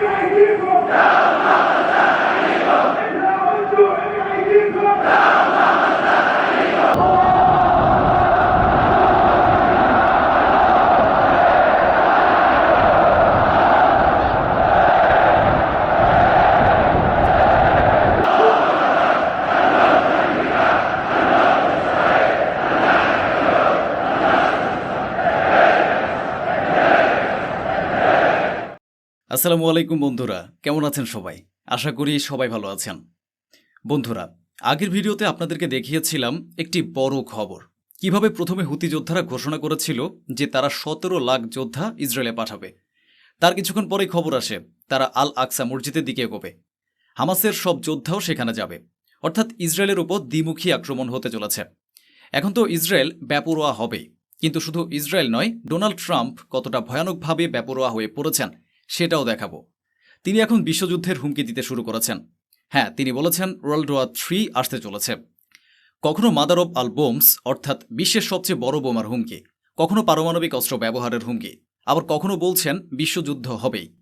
é! Não! আসসালামু আলাইকুম বন্ধুরা, কেমন আছেন সবাই? আশা করি সবাই ভালো আছেন। বন্ধুরা, আগের ভিডিওতে আপনাদেরকে দেখিয়েছিলাম একটি বড় খবর। কীভাবে প্রথমে হুতি যোদ্ধারা ঘোষণা করেছিল যে তারা সতেরো লাখ যোদ্ধা ইসরায়েলে পাঠাবে। তার কিছুক্ষণ পরেই খবর আসে, তারা আল আকসা মসজিদের দিকে এগোবে। হামাসের সব যোদ্ধাও সেখানে যাবে। অর্থাৎ ইসরায়েলের উপর দ্বিমুখী আক্রমণ হতে চলেছে। এখন তো ইসরায়েল ব্যাপরোয়া হবেই। কিন্তু শুধু ইসরায়েল নয়, ডোনাল্ড ট্রাম্প কতটা ভয়ানকভাবে ব্যাপরোয়া হয়ে পড়েছেন সেটাও দেখাবো। তিনি এখন বিশ্বযুদ্ধের হুমকি দিতে শুরু করেছেন। হ্যাঁ তিনি বলেছেন ওয়ার্ল্ড ওয়ার থ্রি আসতে চলেছে। কখনো মাদার অব আল বোমস অর্থাৎ বিশ্বের সবচেয়ে বড় বোমার হুমকি, কখনো পারমাণবিক অস্ত্র ব্যবহারের হুমকি, আবার কখনো বলছেন বিশ্বযুদ্ধ হবেই।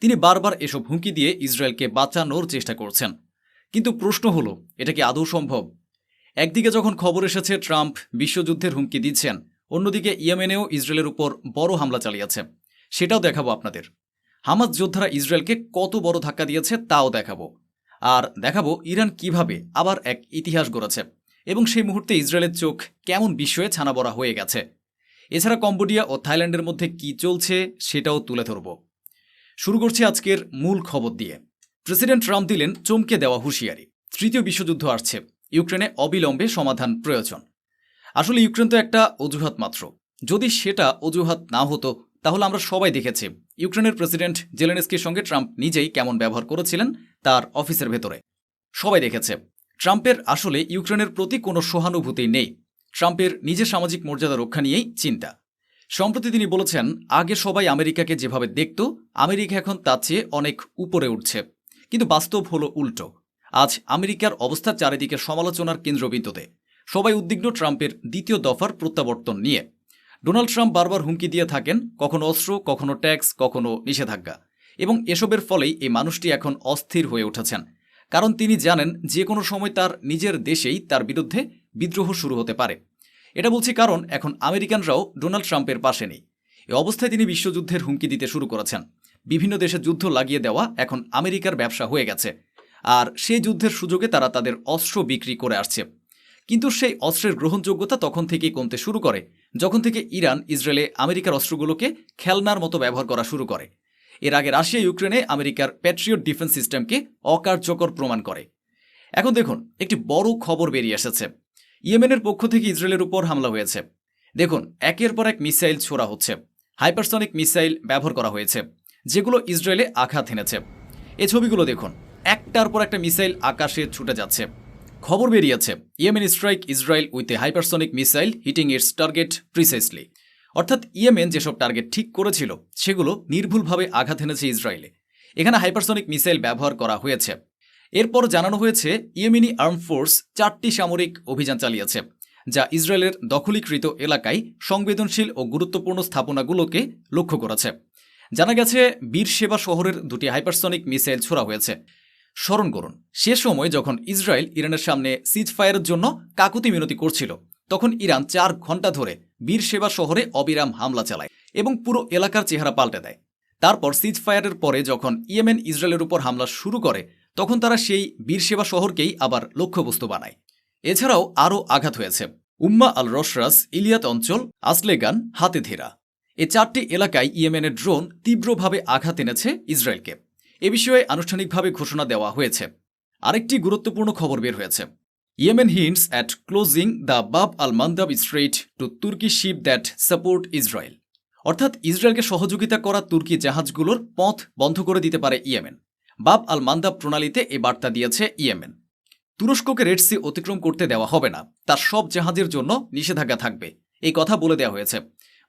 তিনি বারবার এসব হুমকি দিয়ে ইসরায়েলকে বাঁচানোর চেষ্টা করছেন। কিন্তু প্রশ্ন হলো, এটা কি আদৌ সম্ভব? একদিকে যখন খবর এসেছে ট্রাম্প বিশ্বযুদ্ধের হুমকি দিচ্ছেন, অন্যদিকে ইয়েমেনেও ইসরায়েলের উপর বড় হামলা চালিয়েছে। সেটাও দেখাবো আপনাদের। হামাস যোদ্ধারা ইসরায়েলকে কত বড় ধাক্কা দিয়েছে তাও দেখাবো। আর দেখাবো ইরান কীভাবে আবার এক ইতিহাস গড়েছে এবং সেই মুহূর্তে ইসরায়েলের চোখ কেমন বিস্ময়ে ছানাবড়া হয়ে গেছে। এছাড়া কম্বোডিয়া ও থাইল্যান্ডের মধ্যে কি চলছে সেটাও তুলে ধরব। শুরু করছি আজকের মূল খবর দিয়ে। প্রেসিডেন্ট ট্রাম্প দিলেন চমকে দেওয়া হুঁশিয়ারি। তৃতীয় বিশ্বযুদ্ধ আসছে। ইউক্রেনে অবিলম্বে সমাধান প্রয়োজন। আসলে ইউক্রেন তো একটা অজুহাত মাত্র। যদি সেটা অজুহাত না হতো, তাহলে আমরা সবাই দেখেছি ইউক্রেনের প্রেসিডেন্ট জেলেনস্কির সঙ্গে ট্রাম্প নিজেই কেমন ব্যবহার করেছিলেন তার অফিসের ভেতরে। সবাই দেখেছে, ট্রাম্পের আসলে ইউক্রেনের প্রতি কোনো সহানুভূতি নেই। ট্রাম্পের নিজের সামাজিক মর্যাদা রক্ষা নিয়েই চিন্তা। সম্প্রতি তিনি বলেছেন, আগে সবাই আমেরিকাকে যেভাবে দেখত, আমেরিকা এখন তার চেয়ে অনেক উপরে উঠছে। কিন্তু বাস্তব হলো উল্টো। আজ আমেরিকার অবস্থা চারিদিকে সমালোচনার কেন্দ্রবিন্দুতে। সবাই উদ্বিগ্ন ট্রাম্পের দ্বিতীয় দফার প্রত্যাবর্তন নিয়ে। ডোনাল্ড ট্রাম্প বারবার হুমকি দিয়ে থাকেন, কখনো অস্ত্র, কখনো ট্যাক্স, কখনো নিষেধাজ্ঞা। এবং এসবের ফলেই এই মানুষটি এখন অস্থির হয়ে উঠেছেন। কারণ তিনি জানেন, যে কোনো সময় তার নিজের দেশেই তার বিরুদ্ধে বিদ্রোহ শুরু হতে পারে। এটা বলছি কারণ এখন আমেরিকানরাও ডোনাল্ড ট্রাম্পের পাশে নেই। এ অবস্থায় তিনি বিশ্বযুদ্ধের হুমকি দিতে শুরু করেছেন। বিভিন্ন দেশে যুদ্ধ লাগিয়ে দেওয়া এখন আমেরিকার ব্যবসা হয়ে গেছে। আর সেই যুদ্ধের সুযোগে তারা তাদের অস্ত্র বিক্রি করে আসছে। কিন্তু সেই অস্ত্রের গ্রহণযোগ্যতা তখন থেকেই কমতে শুরু করে। যখন থেকে ইরান, ইসরায়েলে আমেরিকার অস্ত্রগুলোকে খেলনার মতো ব্যবহার করা শুরু করে। এর আগে রাশিয়া, ইউক্রেনে আমেরিকার প্যাট্রিয়ট ডিফেন্স সিস্টেমকে অকার্যকর প্রমাণ করে। এখন দেখুন, একটি বড় খবর বেরিয়ে এসেছে। ইয়েমেনের পক্ষ থেকে ইসরায়েলের উপর হামলা হয়েছে। দেখুন, একের পর এক মিসাইল ছোড়া হচ্ছে। হাইপারসনিক মিসাইল ব্যবহার করা হয়েছে, যেগুলো ইসরায়েলে আঘাত এনেছে। এ ছবিগুলো দেখুন, একটার পর একটা মিসাইল আকাশে ছুটে যাচ্ছে। খবর বেরিয়েছে, Yemen strike Israel with a hypersonic missile hitting its target precisely অর্থাৎ ইয়েমেন যেসব টার্গেট ঠিক করেছিল, সেগুলো নির্ভুলভাবে আঘাত এনেছে ইসরায়েলে। এখানে হাইপারসনিক মিসাইল ব্যবহার করা হয়েছে। এরপর জানানো হয়েছে, ইয়েমেনি আর্ম ফোর্স চারটি সামরিক অভিযান চালিয়েছে, যা ইসরায়েলের দখলীকৃত এলাকায় সংবেদনশীল ও গুরুত্বপূর্ণ স্থাপনাগুলোকে লক্ষ্য করেছে। জানা গেছে, বীর সেবা শহরের দুটি হাইপারসনিক মিসাইল ছোড়া হয়েছে। স্মরণ করুন, সে সময় যখন ইসরায়েল ইরানের সামনে সিজ ফায়ারের জন্য কাকুতি মিনতি করছিল, তখন ইরান চার ঘণ্টা ধরে বীর সেবা শহরে অবিরাম হামলা চালায় এবং পুরো এলাকার চেহারা পাল্টে দেয়। তারপর সিজ ফায়ারের পরে যখন ইয়েমেন ইসরায়েলের উপর হামলা শুরু করে, তখন তারা সেই বীর সেবা শহরকেই আবার লক্ষ্যবস্তু বানায়। এছাড়াও আরও আঘাত হয়েছে। উম্মা আল রসরাস ইলিয়াত অঞ্চল, আসলেগান, হাতেধেরা। এ চারটি এলাকায় ইয়েমেনের ড্রোন তীব্রভাবে আঘাত এনেছে ইসরায়েলকে। এ বিষয়ে আনুষ্ঠানিকভাবে ঘোষণা দেওয়া হয়েছে। আরেকটি গুরুত্বপূর্ণ খবর বের হয়েছে। Yemen hints at closing the Bab al Mandab strait to Turkey ship that support Israel অর্থাৎ ইসরায়েলকে সহযোগিতা করা তুর্কি জাহাজগুলোর পথ বন্ধ করে দিতে পারে ইয়েমেন। বাব আল মান্দাব প্রণালীতে এ বার্তা দিয়েছে ইয়েমেন। তুরস্ককে রেড সি অতিক্রম করতে দেওয়া হবে না। তার সব জাহাজের জন্য নিষেধাজ্ঞা থাকবে। এই কথা বলে দেওয়া হয়েছে।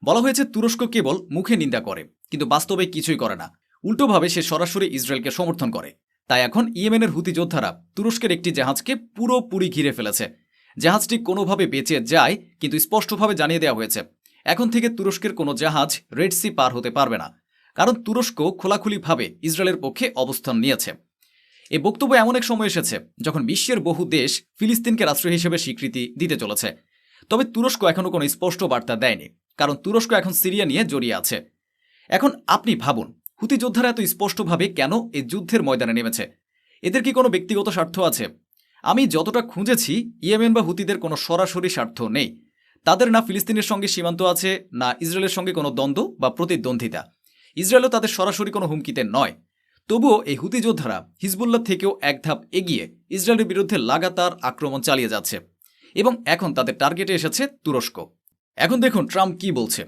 বলা হয়েছে তুরস্ক কেবল মুখে নিন্দা করে, কিন্তু বাস্তবে কিছুই করে না। উল্টোভাবে সে সরাসরি ইসরায়েলকে সমর্থন করে। তাই এখন ইয়েমেনের হুতি যোদ্ধারা তুরস্কের একটি জাহাজকে পুরোপুরি ঘিরে ফেলেছে। জাহাজটি কোনোভাবে বেঁচে যায় কিন্তু স্পষ্টভাবে জানিয়ে দেওয়া হয়েছে, এখন থেকে তুরস্কের কোনো জাহাজ রেড সি পার হতে পারবে না, কারণ তুরস্ক খোলাখুলিভাবে ইসরায়েলের পক্ষে অবস্থান নিয়েছে। এই বক্তব্য এমন এক সময় এসেছে যখন বিশ্বের বহু দেশ ফিলিস্তিনকে রাষ্ট্র হিসেবে স্বীকৃতি দিতে চলেছে। তবে তুরস্ক এখনও কোনো স্পষ্ট বার্তা দেয়নি, কারণ তুরস্ক এখন সিরিয়া নিয়ে জড়িয়ে আছে। এখন আপনি ভাবুন হুতি যোদ্ধারা এত স্পষ্টভাবে কেন এ যুদ্ধের ময়দানে নেমেছে? এদের কি কোনো ব্যক্তিগত স্বার্থ আছে? আমি যতটা খুঁজেছি, ইয়েমেন বা হুতিদের কোনো সরাসরি স্বার্থ নেই। তাদের না ফিলিস্তিনের সঙ্গে সীমান্ত আছে, না ইসরায়েলের সঙ্গে কোনো দ্বন্দ্ব বা প্রতিদ্বন্দ্বিতা। ইসরায়েলও তাদের সরাসরি কোনো হুমকিতে নয়। তবুও এই হুতি যোদ্ধারা হিজবুল্লাহ থেকেও এক ধাপ এগিয়ে ইসরায়েলের বিরুদ্ধে লাগাতার আক্রমণ চালিয়ে যাচ্ছে এবং এখন তাদের টার্গেটে এসেছে তুরস্ক। এখন দেখুন ট্রাম্প কি বলছে।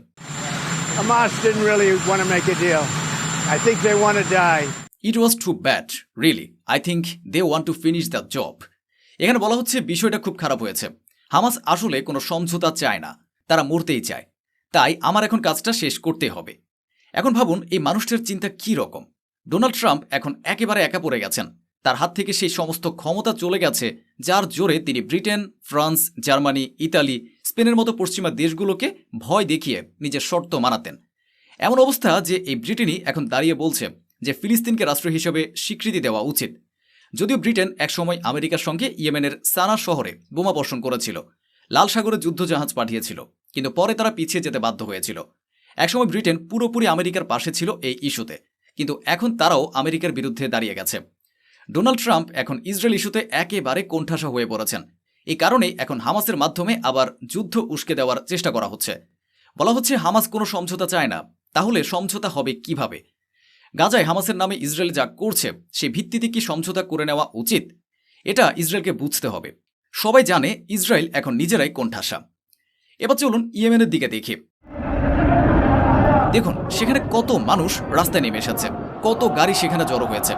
Really want to. I think they want to die. It was too bad really I think they want to finish the job এখানে বলা হচ্ছে বিষয়টা খুব খারাপ হয়েছে। হামাস আসলে কোনো সমঝোতা চায় না। তারা মরতেই চায়। তাই আমার এখন কাজটা শেষ করতে হবে। এখন ভাবুন, এই মানুষটার চিন্তা কী রকম? ডোনাল্ড ট্রাম্প এখন একেবারে একা পড়ে গেছেন। তার হাত থেকে সেই সমস্ত ক্ষমতা চলে গেছে, যার জোরে তিনি ব্রিটেন, ফ্রান্স, জার্মানি, ইতালি, স্পেনের মতো পশ্চিমা দেশগুলোকে ভয় দেখিয়ে নিজের শর্ত মানাতেন। এমন অবস্থা যে এই ব্রিটেনই এখন দাঁড়িয়ে বলছে যে ফিলিস্তিনকে রাষ্ট্র হিসেবে স্বীকৃতি দেওয়া উচিত। যদিও ব্রিটেন একসময় আমেরিকার সঙ্গে ইয়েমেনের সানা শহরে বোমা বর্ষণ করেছিল লাল সাগরে যুদ্ধজাহাজ পাঠিয়েছিল, কিন্তু পরে তারা পিছিয়ে যেতে বাধ্য হয়েছিল। একসময় ব্রিটেন পুরোপুরি আমেরিকার পাশে ছিল এই ইস্যুতে, কিন্তু এখন তারাও আমেরিকার বিরুদ্ধে দাঁড়িয়ে গেছে। ডোনাল্ড ট্রাম্প এখন ইসরায়েল ইস্যুতে একেবারে কোণঠাসা হয়ে পড়েছেন। এই কারণেই এখন হামাসের মাধ্যমে আবার যুদ্ধ উস্কে দেওয়ার চেষ্টা করা হচ্ছে। বলা হচ্ছে হামাস কোনো সমঝোতা চায় না। তাহলে সমঝোতা হবে কীভাবে? গাজায় হামাসের নামে ইসরায়েল যা করছে, সে ভিত্তিতে কি সমঝোতা করে নেওয়া উচিত? এটা ইসরায়েলকে বুঝতে হবে। সবাই জানে ইসরায়েল এখন নিজেরাই কোণঠাসা। এবার চলুন ইয়েমেনের দিকে দেখি। দেখুন, সেখানে কত মানুষ রাস্তায় নেমে এসেছে। কত গাড়ি সেখানে জড়ো হয়েছে।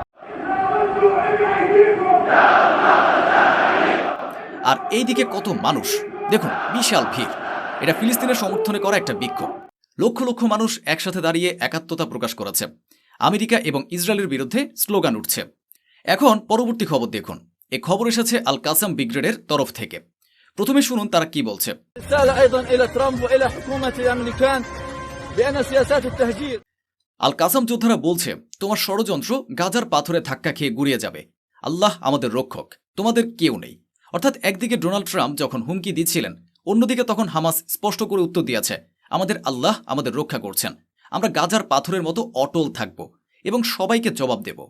আর এইদিকে কত মানুষ। দেখুন, বিশাল ভিড়। এটা ফিলিস্তিনের সমর্থনে করা একটা বিক্ষোভ। লক্ষ লক্ষ মানুষ একসাথে দাঁড়িয়ে একাত্মতা প্রকাশ করেছে। আমেরিকা এবং ইসরায়েলের বিরুদ্ধে স্লোগান উঠছে। এখন পরবর্তী খবর দেখুন। এ খবর এসেছে আল কাসাম বিগ্রেডের তরফ থেকে। প্রথমে শুনুন তারা কি বলছে। আল কাসাম যোদ্ধারা বলছে তোমার ষড়যন্ত্র গাজার পাথরে ধাক্কা খেয়ে গুড়িয়ে যাবে। আল্লাহ আমাদের রক্ষক তোমাদের কেউ নেই। অর্থাৎ একদিকে ডোনাল্ড ট্রাম্প যখন হুমকি দিচ্ছিলেন অন্যদিকে তখন হামাস স্পষ্ট করে উত্তর দিয়েছে আমাদের আল্লাহ আমাদের রক্ষা করছেন। আমরা গাজার পাথরের মতো অটল থাকব এবং সবাইকে জবাব দেব।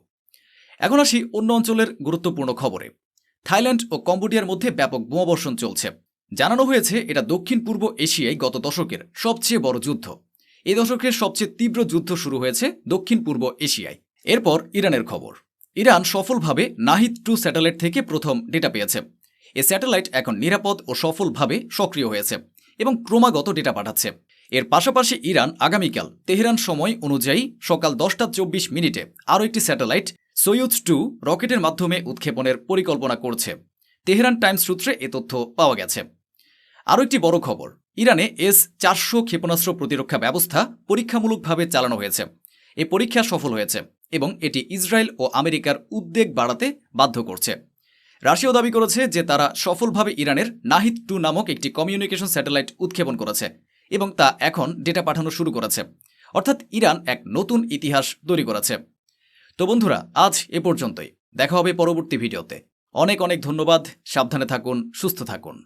এখন আসি অন্য অঞ্চলের গুরুত্বপূর্ণ খবরে। থাইল্যান্ড ও কম্বোডিয়ার মধ্যে ব্যাপক বোমাবর্ষণ চলছে। জানানো হয়েছে, এটা দক্ষিণ পূর্ব এশিয়ায় গত দশকের সবচেয়ে বড় যুদ্ধ। এই দশকের সবচেয়ে তীব্র যুদ্ধ শুরু হয়েছে দক্ষিণ পূর্ব এশিয়ায়। এরপর ইরানের খবর। ইরান সফলভাবে নাহিদ টু স্যাটেলাইট থেকে প্রথম ডেটা পেয়েছে। এ স্যাটেলাইট এখন নিরাপদ ও সফলভাবে সক্রিয় হয়েছে এবং ক্রমাগত ডেটা পাঠাচ্ছে। এর পাশাপাশি ইরান আগামীকাল তেহরান সময় অনুযায়ী সকাল দশটা চব্বিশ মিনিটে আরও একটি স্যাটেলাইট সৈয়দ টু রকেটের মাধ্যমে উৎক্ষেপণের পরিকল্পনা করছে। তেহরান টাইমস সূত্রে এ তথ্য পাওয়া গেছে। আরও একটি বড় খবর, ইরানে এস চারশো ক্ষেপণাস্ত্র প্রতিরক্ষা ব্যবস্থা পরীক্ষামূলকভাবে চালানো হয়েছে। এ পরীক্ষা সফল হয়েছে এবং এটি ইসরায়েল ও আমেরিকার উদ্বেগ বাড়াতে বাধ্য করছে। রাশিয়াও দাবি করেছে যে তারা সফলভাবে ইরানের নাহিদ টু নামক একটি কমিউনিকেশন স্যাটেলাইট উৎক্ষেপণ করেছে। এবং তা এখন ডেটা পাঠানো শুরু করেছে। অর্থাৎ ইরান এক নতুন ইতিহাস তৈরি করেছে। তো বন্ধুরা, আজ এ পর্যন্তই। দেখা হবে পরবর্তী ভিডিওতে। অনেক অনেক ধন্যবাদ। সাবধানে থাকুন, সুস্থ থাকুন।